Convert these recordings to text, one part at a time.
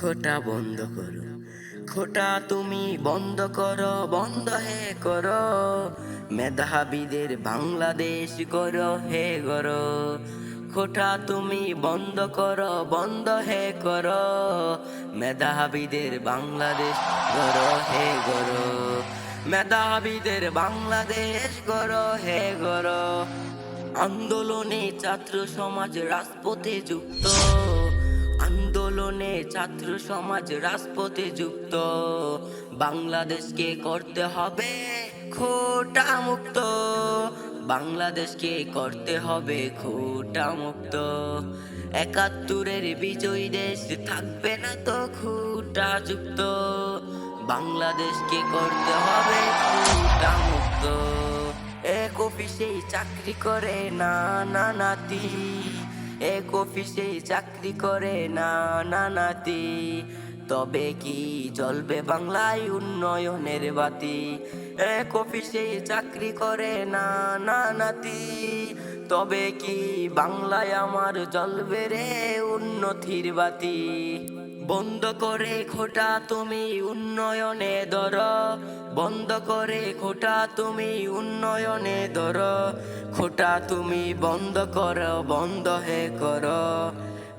খোটা বন্ধ করো। খোটা তুমি বন্ধ করো, বন্ধ হে করো। মেধাবীদের বাংলাদেশ করো, হে করো। খোটা তুমি বন্ধ করো, বন্ধ হে করো। মেধাবীদের বাংলাদেশ করো, হে করো। মেধাবীদের বাংলাদেশ করো, হে করো। আন্দোলনে ছাত্র সমাজ রাজপথে যুক্ত। আন্দোলনে ছাত্র সমাজ রাজপথে যুক্ত। বাংলাদেশকে করতে হবে খোটা মুক্ত। বাংলাদেশকে করতে হবে খোটা মুক্ত। একাত্তরের বিজয়ী দেশ থাকবে না তো খুঁটা যুক্ত। বাংলাদেশকে করতে হবে খুটা মুক্ত। এক অফিসেই চাকরি করে না না নাতি। এক অফিসে চাকরি করে না না নাতি তবে কি জ্বলবে বাংলায় উন্নয়নের বাতি? এক অফিসে চাকরি করে না না নাতি তবে কি বাংলায় আমার জ্বলবে রে উন্নতির বাতি? বন্ধ করে খোটা তুমি উন্নয়নে ধর। বন্ধ করে খোটা তুমি উন্নয়নে ধর। খোটা তুমি বন্ধ কর, বন্ধ হে কর।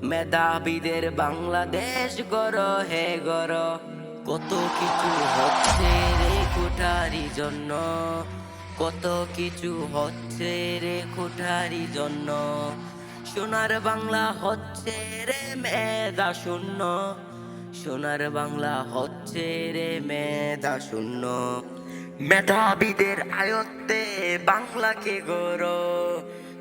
মেধাবীদের বাংলাদেশ গর হে গর কত কিছু হচ্ছে রে কোঠারি জন্য। কত কিছু হচ্ছে রে কোঠারি জন্য। সোনার বাংলা হচ্ছে রে মেধা শূন্য। সোনার বাংলা হচ্ছে রে মেধা শূন্য। মেধাবীদের আয়ত্তে বাংলাকে গড়।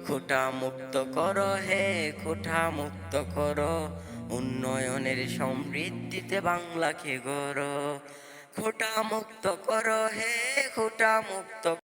খোটা মুক্ত কর হে, খোটা মুক্ত কর। উন্নয়নের সমৃদ্ধিতে বাংলাকে গড়। খোটা মুক্ত কর হে, খোটা মুক্ত